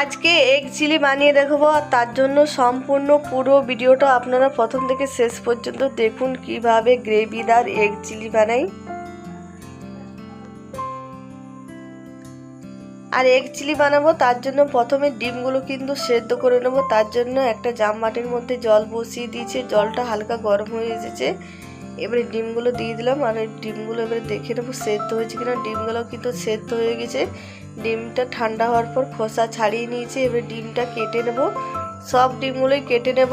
আজকে egg chilli বানিয়ে দেখাবো, আর তার জন্য সম্পূর্ণ পুরো ভিডিওটা আপনারা প্রথম থেকে শেষ পর্যন্ত দেখুন কীভাবে গ্রেভিদার এগ চিলি বানাই। আর এগ চিলি বানাবো, তার জন্য প্রথমে ডিমগুলো কিন্তু সেদ্ধ করে নেব, তার জন্য একটা জাম মাটির মধ্যে জল বসিয়ে দিয়েছে, জলটা হালকা গরম হয়ে এসেছে। এবারে ডিমগুলো দিয়ে দিলাম, আর ডিমগুলো এবারে দেখে নেব সেদ্ধ হয়েছে কিনা। ডিমগুলো কিন্তু সেদ্ধ হয়ে গেছে। ডিমটা ঠান্ডা হওয়ার পর খোসা ছাড়িয়ে নিয়েছি, এবার ডিমটা কেটে নেব। সব ডিমগুলোই কেটে নেব।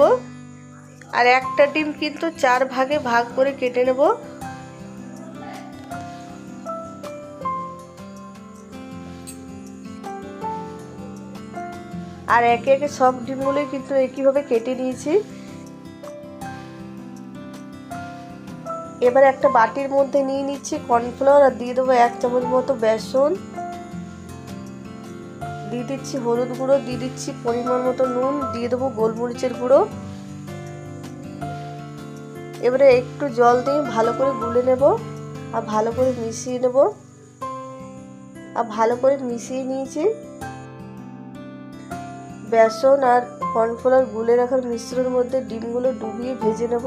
আর একটা ডিম কিন্তু চার ভাগে ভাগ করে কেটে নেব। আর একে একে সব ডিমগুলোই কিন্তু একইভাবে কেটে নিয়েছি। এবার একটা বাটির মধ্যে নিয়ে নিচ্ছি কর্নফ্লাওয়ার আর দিয়ে দেবো এক চামচ মতো বেসন। দিয়ে দিচ্ছি হলুদ গুঁড়ো, দিয়ে দিচ্ছি পরিমাণ মতো নুন, দিয়ে দেবো গোলমরিচের গুঁড়ো। এবারে একটু জল দিয়ে ভালো করে গুলে নেব আর ভালো করে মিশিয়ে নেব। আর ভালো করে মিশিয়ে নিয়েছি। বেসন আর কর্নফ্লাওয়ার গুলে রাখার মিশ্রণের মধ্যে ডিমগুলো ডুবিয়ে ভেজে নেব।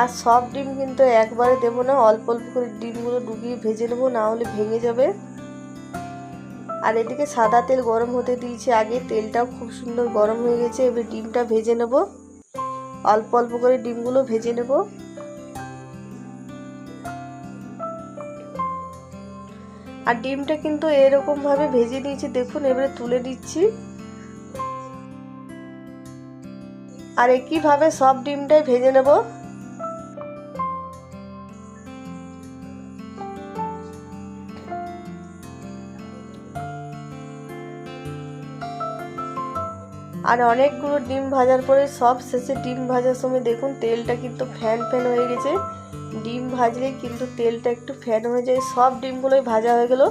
আর সব ডিম কিন্তু একবারে দেবো না, অল্প অল্প করে ডিমগুলো ডুবিয়ে ভেজে নেব, না হলে ভেঙে যাবে। আর এদিকে সাদা তেল গরম হতে দিয়েছি আগে। তেলটাও খুব সুন্দর গরম হয়ে গেছে, এবার ডিমটা ভেজে নেব। অল্প অল্প করে ডিমগুলো ভেজে নেব। আর ডিমটা কিন্তু এরকম ভাবে ভেজে নিয়েছি, দেখুন এবারে তুলে দিচ্ছি আর একইভাবে সব ডিমটাই ভেজে নেব। আর অনেকগুলো ডিম ভাজার পরে সব শেষে ডিম ভাজার সময় দেখুন তেলটা কিন্তু ফ্যান ফ্যান হয়ে গেছে। ডিম ভাজলে কিন্তু তেলটা একটু ফ্যান হয়ে যায়। সব ডিমগুলোই ভাজা হয়ে গেল।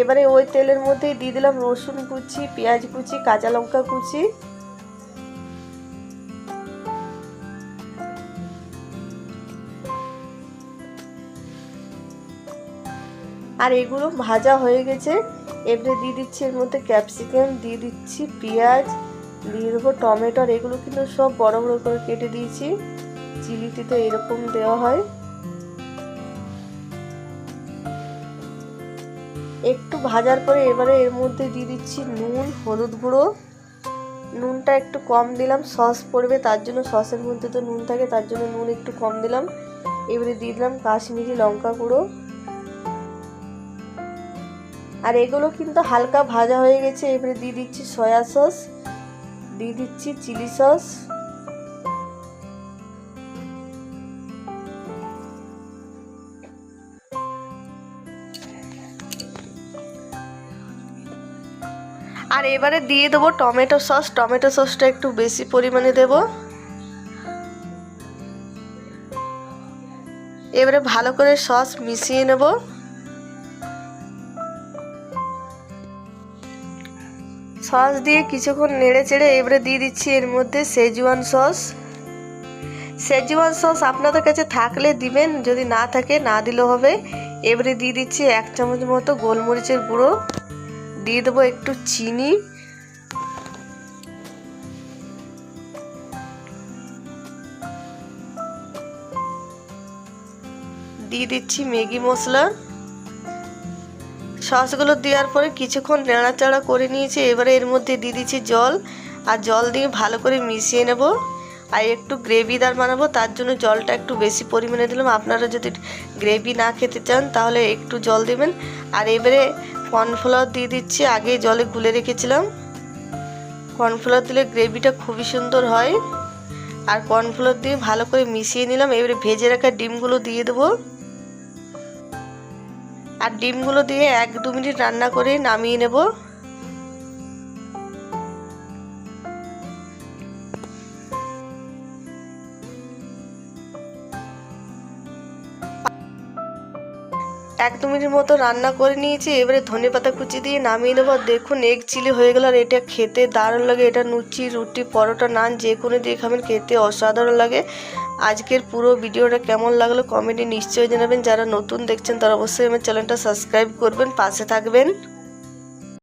এবারে ওই তেলের মধ্যেই দিয়ে দিলাম রসুন কুচি, পেঁয়াজ কুচি, কাঁচা লঙ্কা কুচি। আর এগুলো ভাজা হয়ে গেছে। এবারে দিয়ে দিচ্ছি এর মধ্যে ক্যাপসিকাম, দিয়ে দিচ্ছি পেঁয়াজ দিয়ে দেবো, টমেটো এগুলো কিন্তু সব বড় বড় করে কেটে দিয়েছি। চিলিতে তো এরকম দেওয়া হয়। একটু ভাজার পরে এবারে এর মধ্যে দিয়ে দিচ্ছি নুন, হলুদ গুঁড়ো। নুনটা একটু কম দিলাম, সস পড়বে তার জন্য সসের মধ্যে তো নুন থাকে, তার জন্য নুন একটু কম দিলাম। এবারে দিয়ে দিলাম কাশ্মীরি লঙ্কা গুঁড়ো। আর এগুলো কিন্তু হালকা ভাজা হয়ে গেছে, এবারে দিয়ে দিচ্ছি সয়া সস। দিয়ে দিচ্ছি চিলি সস। আর এবারে দিয়ে দেবো টমেটো সস। টমেটো সসটা একটু বেশি পরিমাণে দেব। এবারে ভালো করে সস মিশিয়ে নেব। সস দিয়ে কিছুক্ষণ নেড়ে চেড়ে এবারে দিয়ে দিচ্ছি এর মধ্যে সেজওয়ান সস। সেজওয়ান সস আপনাদের কাছে থাকলে দিবেন, যদি না থাকে না দিলেও হবে। এবারে দিয়ে দিচ্ছি এক চামচ মতো গোলমরিচের গুঁড়ো। দিয়ে দেবো একটু চিনি। দিয়ে দিচ্ছি ম্যাগি মশলা। সসগুলো দেওয়ার পরে কিছুক্ষণ নাড়াচাড়া করে নিয়েছি। এবারে এর মধ্যে দিয়ে দিচ্ছি জল আর জল দিয়ে ভালো করে মিশিয়ে নেব। আর একটু গ্রেভিদার বানাবো, তার জন্য জলটা একটু বেশি পরিমাণে দিলাম। আপনারা যদি গ্রেভি না খেতে চান তাহলে একটু জল দেবেন। আর এবারে কর্নফ্লাওয়ার দিয়ে দিচ্ছি, আগে জলে গুলে রেখেছিলাম। কর্নফ্লাওয়ার দিলে গ্রেভিটা খুবই সুন্দর হয়। আর কর্নফ্লাওয়ার দিয়ে ভালো করে মিশিয়ে নিলাম। এবারে ভেজে রাখা ডিমগুলো দিয়ে দেবো। আর ডিমগুলো দিয়ে এক দু মিনিট রান্না করে নামিয়ে নেব। এক দু মিনিট মতো রান্না করে নিয়েছি, এবারে ধনে পাতা কুচি দিয়ে নামিয়ে নেব। দেখুন, এগ চিলি হয়ে গেল আর এটা খেতে দারুণ লাগে। এটা লুচি রুটি, পরোটা, নান, যে কোনো দিয়ে খাবেন খেতে অসাধারণ লাগে। আজকের পুরো ভিডিওটা কেমন লাগল কমেন্টে নিশ্চয়ই জানাবেন। যারা নতুন দেখছেন তারা অবশ্যই আমার চ্যানেলটা সাবস্ক্রাইব করবেন, পাশে থাকবেন।